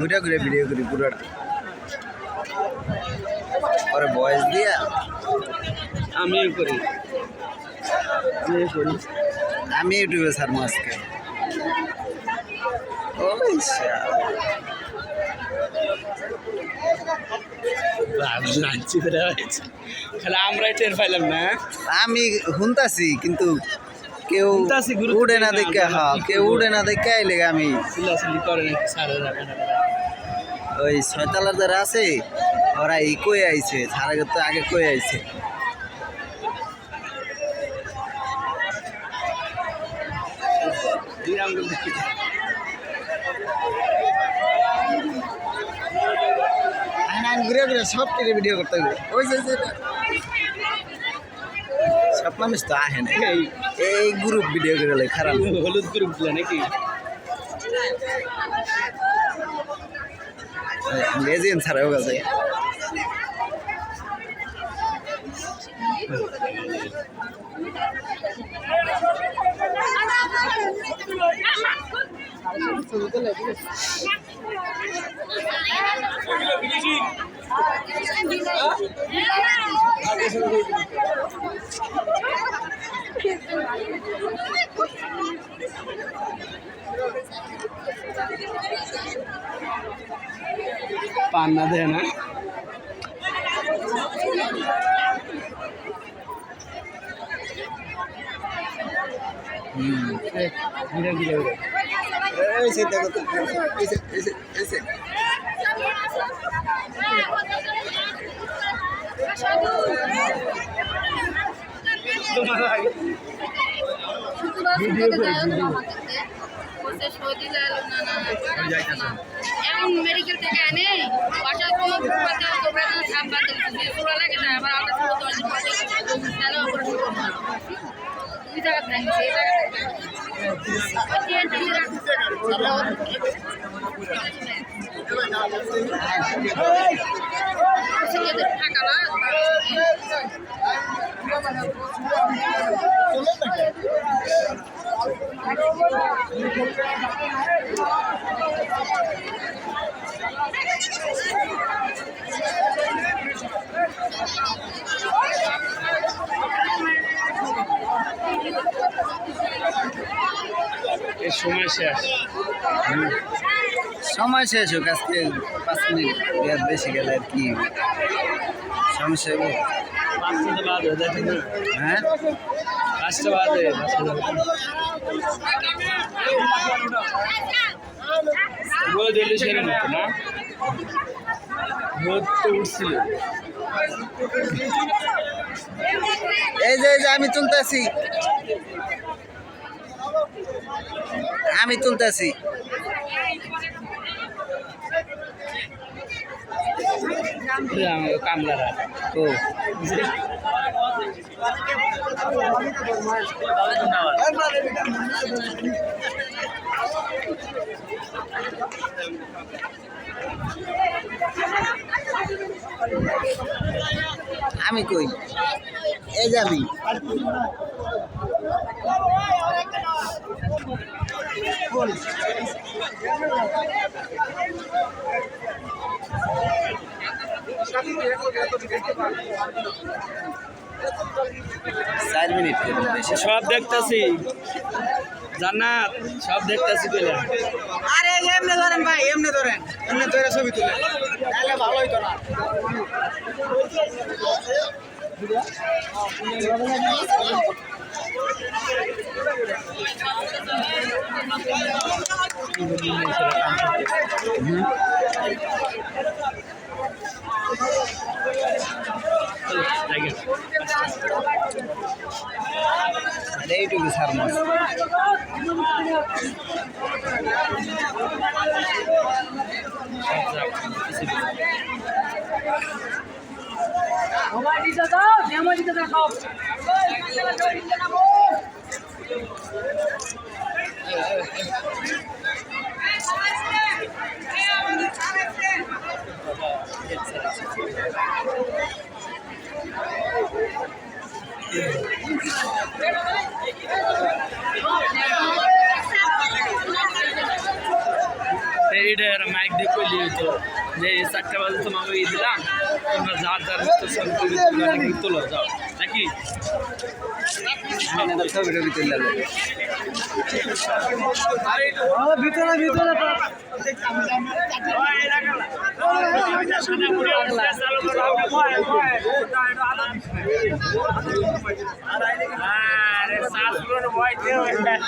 ঘুরে ঘুরে ভিডিও করি পুরোটা। পরে বয়স দিয়া আমিও করি। করি। আমি ইউটিউবে ছাড়বো মাসকে করে হয়েছে খালি আমরাই টের পাইলাম না আমি শুনতাছি কিন্তু কেউ শুনতাছি, উড়ে না দেখে হ্যাঁ কেউ? উড়ে না দেখে আইলে আমি ওই ছয়তলার যারা আছে ওরা এই কই আইছে? সারা তো আগে কই আইছে? ঘুরে ঘুরে সব ভিডিও করতে হবে। ওই যে এটা। মানুষ তো আহে না এই এই গ্রুপ ভিডিও করে লাই খারাপ। হলুদ গ্রুপগুলা নাকি? এজেন্ট ছাড়াও গেছে। পান্না দেয় না। হুম ঘুরে ঘুরে ঘুরে দেখো তোমার আগে এমন মেডিকেল থেকে আনে বাসায় কোনো পাতে তোমরা সাপ বাতে তোমরা লাগে না আবার আলাদা করে দশ দিন পাতে। তাহলে অপারেশন করতে হবে। দুই জায়গা থাকছে এই জায়গাটা থাকা না এই সময় শেষ। সময় শেষ হোক আজকে পাঁচ মিনিট বেশি গেলে আর কি? সমস্যা হয়ে? রোদ এলে সেরে না? রোদ তো উঠছিল। এই যে এই যে আমি তুলতেছি। আমি তুলতেছি। কামলারা ও আমি কই? এই যে আমি। চার মিনিট সব দেখতাছি। জান্নাত সব দেখতাছি কইলা আরে এমনি ধরেন ভাই এমনি ধরেন। এমনি ধরে ছবি তুলে। তাহলে ভালো হইতো না। soort dingen. En hij doet dus Hermans. Ja, এইটা মাইক দিয়ে কইলি হইতো যে চারটা বাজে তোমাকে ই দিলাম তোমরা যা যার মতো ছবি টবি তুলো নাকি যাও। নাকি? ভিতরে ভিতরে আরে সাস ভয়